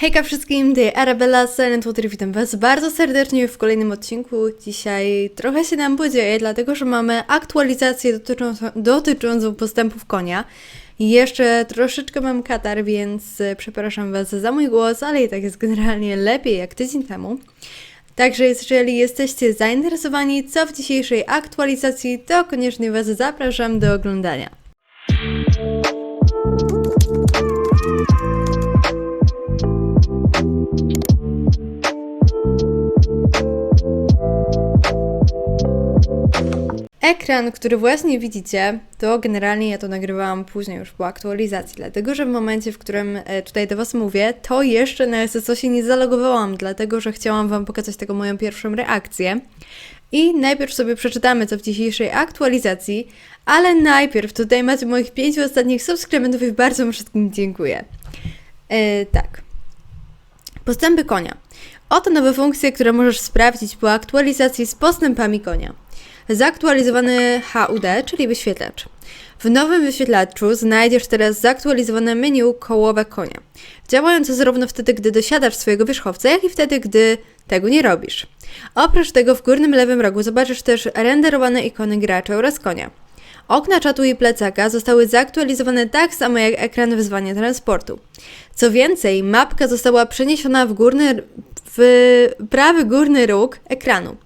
Hejka wszystkim, tutaj Arabella Silent Water, witam was bardzo serdecznie w kolejnym odcinku. Dzisiaj trochę się nam podzieje, dlatego że mamy aktualizację dotyczącą, dotyczącą postępów konia. Jeszcze troszeczkę mam katar, więc e, przepraszam was za mój głos, ale i tak jest generalnie lepiej jak tydzień temu. Także jeżeli jesteście zainteresowani co w dzisiejszej aktualizacji, to koniecznie was zapraszam do oglądania. Ekran, który właśnie widzicie, to generalnie ja to nagrywałam później już po aktualizacji, dlatego że w momencie, w którym e, tutaj do Was mówię, to jeszcze na SSO się nie zalogowałam, dlatego że chciałam Wam pokazać tego moją pierwszą reakcję. I najpierw sobie przeczytamy, co w dzisiejszej aktualizacji, ale najpierw tutaj macie moich pięciu ostatnich subskrybentów i bardzo wszystkim dziękuję. E, tak. Postępy konia. Oto nowe funkcje, które możesz sprawdzić po aktualizacji z postępami konia. Zaktualizowany HUD, czyli wyświetlacz. W nowym wyświetlaczu znajdziesz teraz zaktualizowane menu kołowe konia, działające zarówno wtedy, gdy dosiadasz swojego wierzchowca, jak i wtedy, gdy tego nie robisz. Oprócz tego w górnym lewym rogu zobaczysz też renderowane ikony gracza oraz konia. Okna czatu i plecaka zostały zaktualizowane tak samo jak ekran wezwania transportu. Co więcej, mapka została przeniesiona w górny, w prawy górny róg ekranu.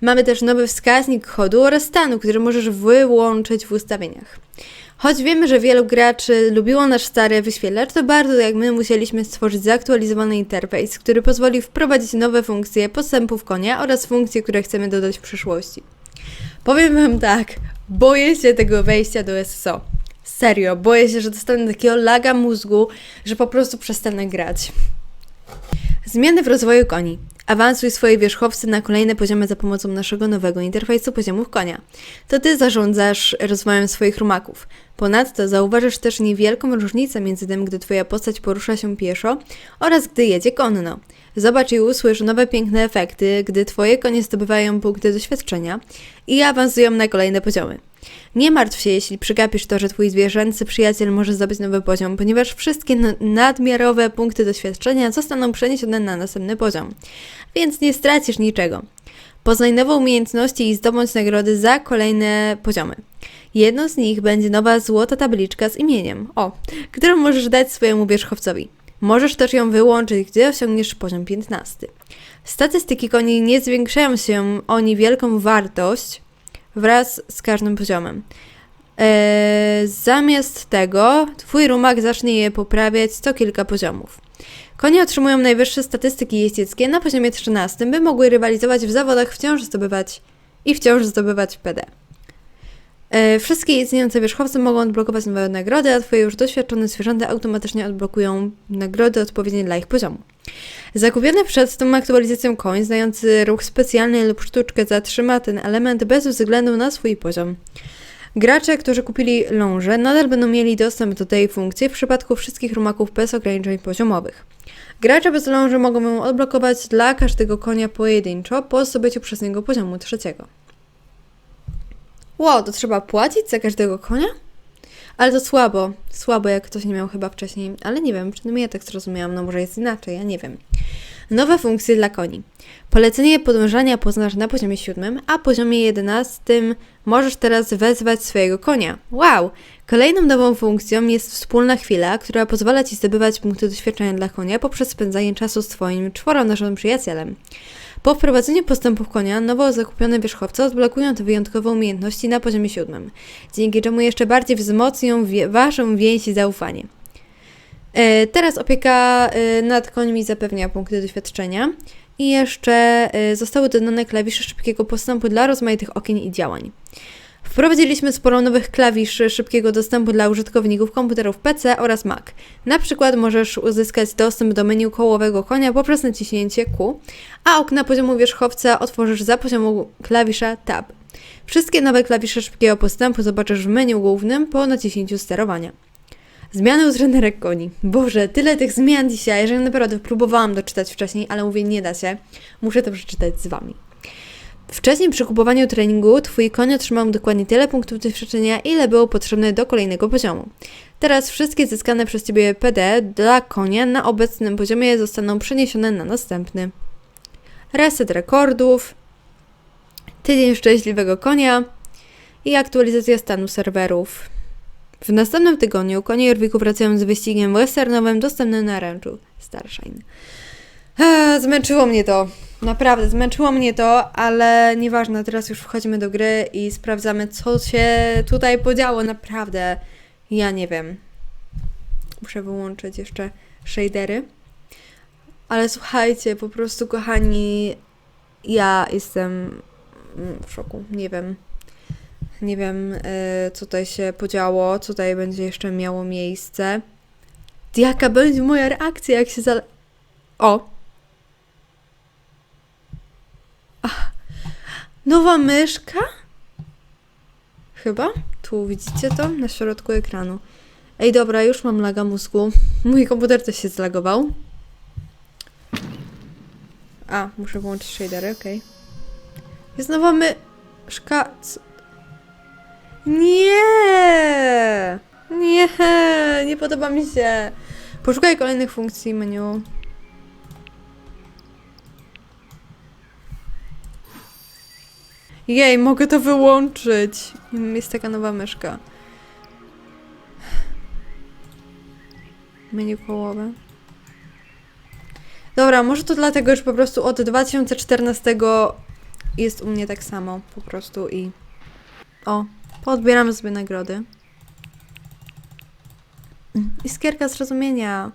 Mamy też nowy wskaźnik chodu oraz stanu, który możesz wyłączyć w ustawieniach. Choć wiemy, że wielu graczy lubiło nasz stary wyświetlacz, to bardzo jak my musieliśmy stworzyć zaktualizowany interfejs, który pozwoli wprowadzić nowe funkcje postępów konia oraz funkcje, które chcemy dodać w przyszłości. Powiem Wam tak, boję się tego wejścia do SSO. Serio, boję się, że dostanę takiego laga mózgu, że po prostu przestanę grać. Zmiany w rozwoju koni. Awansuj swoje wierzchowce na kolejne poziomy za pomocą naszego nowego interfejsu poziomów konia. To Ty zarządzasz rozwojem swoich rumaków. Ponadto zauważysz też niewielką różnicę między tym, gdy Twoja postać porusza się pieszo oraz gdy jedzie konno. Zobacz i usłysz nowe piękne efekty, gdy Twoje konie zdobywają punkty doświadczenia i awansują na kolejne poziomy. Nie martw się, jeśli przygapisz to, że Twój zwierzęcy przyjaciel może zdobyć nowy poziom, ponieważ wszystkie nadmiarowe punkty doświadczenia zostaną przeniesione na następny poziom, więc nie stracisz niczego. Poznaj nowe umiejętności i zdobądź nagrody za kolejne poziomy. Jedną z nich będzie nowa złota tabliczka z imieniem, o, którą możesz dać swojemu wierzchowcowi. Możesz też ją wyłączyć, gdy osiągniesz poziom 15. Statystyki koni nie zwiększają się o niewielką wartość, wraz z każdym poziomem. Eee, zamiast tego, twój rumak zacznie je poprawiać co kilka poziomów. Konie otrzymują najwyższe statystyki jeździeckie na poziomie 13, by mogły rywalizować w zawodach wciąż zdobywać i wciąż zdobywać PD. E, wszystkie istniejące wierzchowce mogą odblokować nowe nagrody, a Twoje już doświadczone zwierzęta automatycznie odblokują nagrody odpowiednie dla ich poziomu. Zakupiony przed tą aktualizacją koń, znający ruch specjalny lub sztuczkę, zatrzyma ten element bez względu na swój poziom. Gracze, którzy kupili ląże, nadal będą mieli dostęp do tej funkcji w przypadku wszystkich rumaków bez ograniczeń poziomowych. Gracze bez ląży mogą ją odblokować dla każdego konia pojedynczo po zdobyciu przez niego poziomu trzeciego. Wow, to trzeba płacić za każdego konia? Ale to słabo, słabo jak ktoś nie miał chyba wcześniej, ale nie wiem, przynajmniej ja tak zrozumiałam, no może jest inaczej, ja nie wiem. Nowe funkcje dla koni. Polecenie podążania poznasz na poziomie 7, a poziomie 11 możesz teraz wezwać swojego konia. Wow! Kolejną nową funkcją jest wspólna chwila, która pozwala Ci zdobywać punkty doświadczenia dla konia poprzez spędzanie czasu z Twoim czworonożnym przyjacielem. Po wprowadzeniu postępów konia, nowo zakupione wierzchowce odblokują te wyjątkowe umiejętności na poziomie siódmym, dzięki czemu jeszcze bardziej wzmocnią wie Waszą więź i zaufanie. E, teraz opieka e, nad końmi zapewnia punkty doświadczenia i jeszcze e, zostały dodane klawisze szybkiego postępu dla rozmaitych okien i działań. Wprowadziliśmy sporo nowych klawiszy szybkiego dostępu dla użytkowników komputerów PC oraz Mac. Na przykład możesz uzyskać dostęp do menu kołowego konia poprzez naciśnięcie Q, a okna poziomu wierzchowca otworzysz za poziomu klawisza Tab. Wszystkie nowe klawisze szybkiego postępu zobaczysz w menu głównym po naciśnięciu sterowania. Zmiany u trenerek koni. Boże, tyle tych zmian dzisiaj, że naprawdę próbowałam doczytać wcześniej, ale mówię, nie da się. Muszę to przeczytać z Wami. Wcześniej przy kupowaniu treningu Twój koń otrzymał dokładnie tyle punktów doświadczenia, ile było potrzebne do kolejnego poziomu. Teraz wszystkie zyskane przez Ciebie PD dla konia na obecnym poziomie zostaną przeniesione na następny. Reset rekordów, tydzień szczęśliwego konia i aktualizacja stanu serwerów. W następnym tygodniu konie Jorwiku wracają z wyścigiem westernowym dostępnym na ranchu Starshine. Zmęczyło mnie to. Naprawdę, zmęczyło mnie to, ale nieważne, teraz już wchodzimy do gry i sprawdzamy, co się tutaj podziało. Naprawdę, ja nie wiem. Muszę wyłączyć jeszcze shadery. Ale słuchajcie, po prostu, kochani, ja jestem w szoku. Nie wiem. Nie wiem, e, co tutaj się podziało, co tutaj będzie jeszcze miało miejsce. Jaka będzie moja reakcja, jak się za... O! Nowa myszka? Chyba? Tu widzicie to? Na środku ekranu. Ej, dobra, już mam laga mózgu. Mój komputer też się zlagował. A, muszę włączyć shadery, okej. Jest nowa myszka. Co? Nie! Nie, nie podoba mi się. Poszukaj kolejnych funkcji menu. Jej, mogę to wyłączyć. Jest taka nowa myszka. Menu kołowe. Dobra, może to dlatego, że po prostu od 2014 jest u mnie tak samo. Po prostu i... O, Podbieramy sobie nagrody. Iskierka zrozumienia.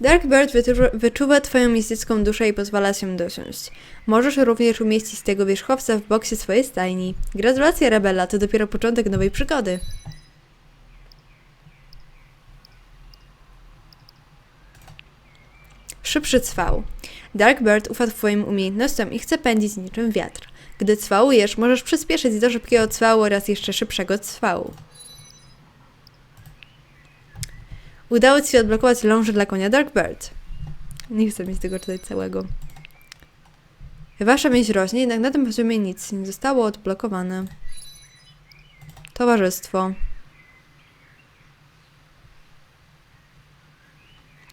Darkbird wyczuwa, wyczuwa Twoją mistyczną duszę i pozwala się dosiąść. Możesz również umieścić tego wierzchowca w boksie swojej stajni. Gratulacje, Rebella, to dopiero początek nowej przygody. Szybszy cwał. Darkbird ufa Twoim umiejętnościom i chce pędzić niczym wiatr. Gdy cwałujesz, możesz przyspieszyć do szybkiego cwału oraz jeszcze szybszego cwału. Udało Ci się odblokować ląże dla konia Darkbird. Nie chcę mieć tego czytać całego. Wasza mieć rośnie, jednak na tym poziomie nic nie zostało odblokowane. Towarzystwo.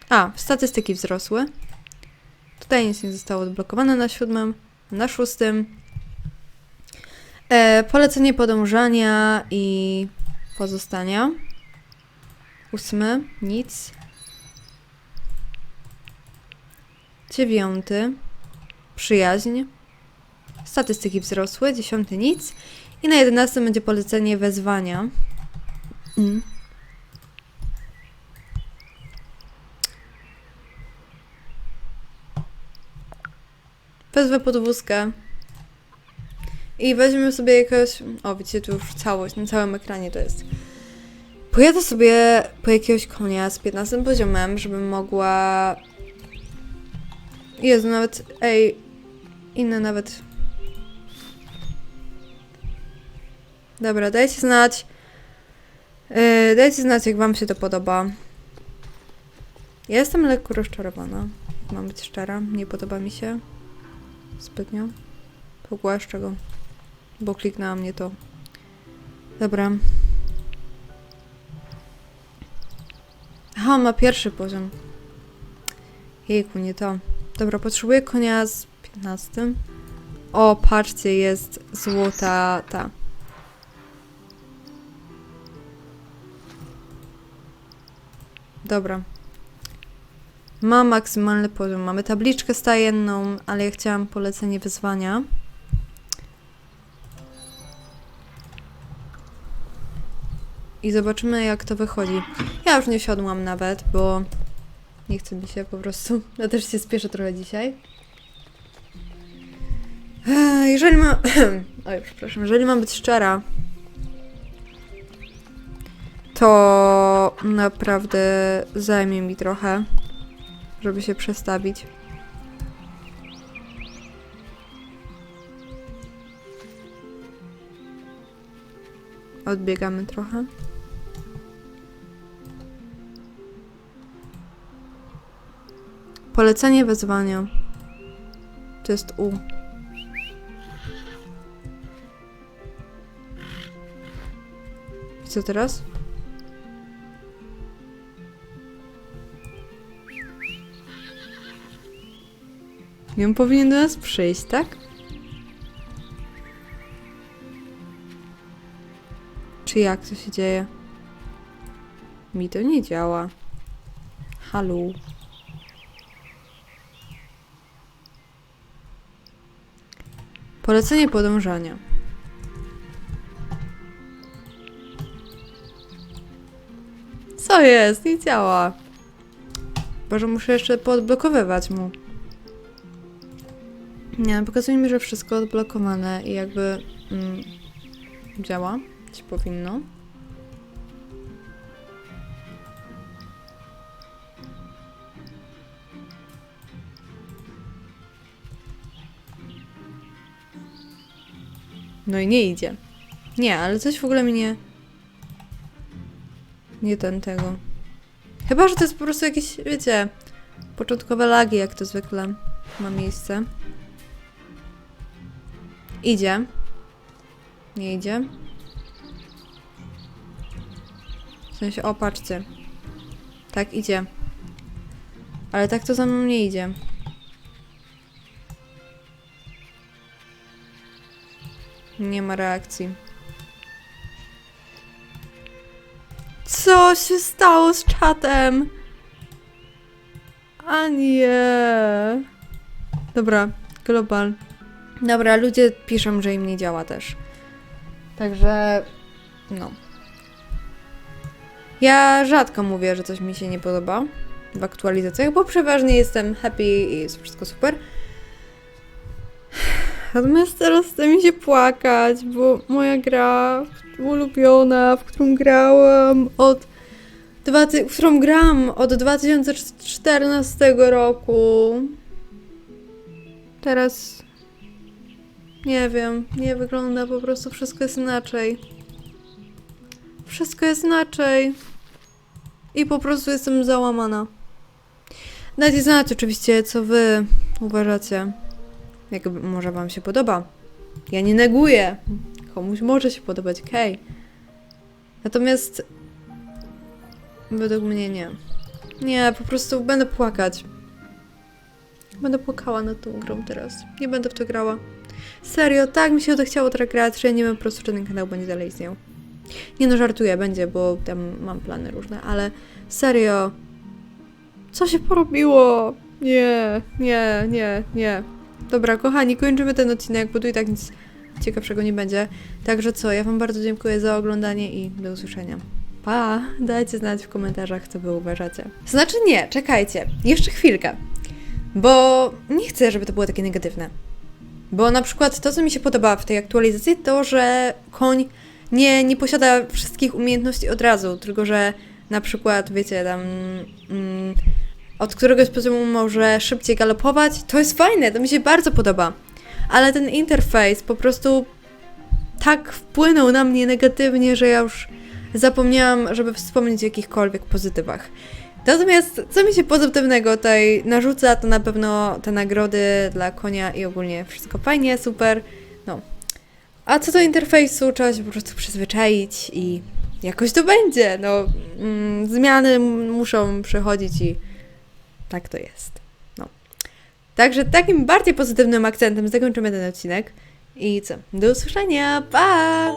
A, statystyki wzrosły. Tutaj nic nie zostało odblokowane na siódmym, na szóstym. E, polecenie podążania i pozostania. Ósmy, nic. Dziewiąty, przyjaźń. Statystyki wzrosły. Dziesiąty, nic. I na jedenastym będzie polecenie wezwania. Mm. Wezwę podwózkę. I weźmiemy sobie jakiegoś... O, widzicie, tu już całość, na całym ekranie to jest. Pojadę sobie po jakiegoś konia z 15 poziomem, żebym mogła... Jezu, nawet... Ej, inne nawet... Dobra, dajcie znać... Yy, dajcie znać, jak wam się to podoba. Ja jestem lekko rozczarowana. Mam być szczera, nie podoba mi się zbytnio. Pogłaszczę go bo kliknęła mnie to. Dobra. Aha, ma pierwszy poziom. Jejku, nie to. Dobra, potrzebuję konia z 15. O, patrzcie, jest złota ta. Dobra. Mam maksymalny poziom. Mamy tabliczkę stajenną, ale ja chciałam polecenie wyzwania. I zobaczymy jak to wychodzi. Ja już nie siodłam nawet, bo nie chce mi się po prostu. Ja też się spieszę trochę dzisiaj. Jeżeli mam... Oj, przepraszam. Jeżeli mam być szczera, to naprawdę zajmie mi trochę, żeby się przestawić. Odbiegamy trochę. Polecenie wezwania. To jest U. I co teraz? I on powinien do nas przyjść, tak? Czy jak to się dzieje? Mi to nie działa. Halo. Polecenie podążania. Co jest? Nie działa. Boże, muszę jeszcze podblokowywać mu. Nie, pokazuje mi, że wszystko odblokowane i jakby mm, działa. Ci powinno. No i nie idzie. Nie, ale coś w ogóle mi nie... Nie ten tego. Chyba, że to jest po prostu jakieś, wiecie, początkowe lagi, jak to zwykle ma miejsce. Idzie. Nie idzie. W sensie, o, patrzcie. Tak, idzie. Ale tak to za mną nie idzie. Nie ma reakcji. Co się stało z czatem? A nie. Dobra, global. Dobra, ludzie piszą, że im nie działa też. Także, no. Ja rzadko mówię, że coś mi się nie podoba w aktualizacjach, bo przeważnie jestem happy i jest wszystko super. Natomiast teraz chce mi się płakać, bo moja gra ulubiona, w którą grałam od w którą gram od 2014 roku. Teraz nie wiem, nie wygląda po prostu wszystko jest inaczej. Wszystko jest inaczej. I po prostu jestem załamana. Dajcie znać oczywiście, co wy uważacie. Jak może wam się podoba. Ja nie neguję. Komuś może się podobać, okej. Natomiast według mnie nie. Nie, po prostu będę płakać. Będę płakała nad tą grą teraz. Nie będę w to grała. Serio, tak mi się odechciało teraz grać, że ja nie wiem po prostu, czy ten kanał będzie dalej istniał. Nie no, żartuję, będzie, bo tam mam plany różne, ale serio. Co się porobiło? Nie, nie, nie, nie. Dobra, kochani, kończymy ten odcinek, bo tu i tak nic ciekawszego nie będzie. Także co, ja Wam bardzo dziękuję za oglądanie i do usłyszenia. Pa! Dajcie znać w komentarzach, co Wy uważacie. Znaczy nie, czekajcie, jeszcze chwilkę. Bo nie chcę, żeby to było takie negatywne. Bo na przykład to, co mi się podoba w tej aktualizacji, to, że koń nie, nie posiada wszystkich umiejętności od razu, tylko że na przykład, wiecie, tam mm, od któregoś poziomu może szybciej galopować. To jest fajne, to mi się bardzo podoba. Ale ten interfejs po prostu tak wpłynął na mnie negatywnie, że ja już zapomniałam, żeby wspomnieć o jakichkolwiek pozytywach. Natomiast co mi się pozytywnego tutaj narzuca, to na pewno te nagrody dla konia i ogólnie wszystko fajnie, super. No. A co do interfejsu, trzeba się po prostu przyzwyczaić i jakoś to będzie. No, mm, zmiany muszą przychodzić i tak to jest. No. Także takim bardziej pozytywnym akcentem zakończymy ten odcinek. I co? Do usłyszenia. Pa!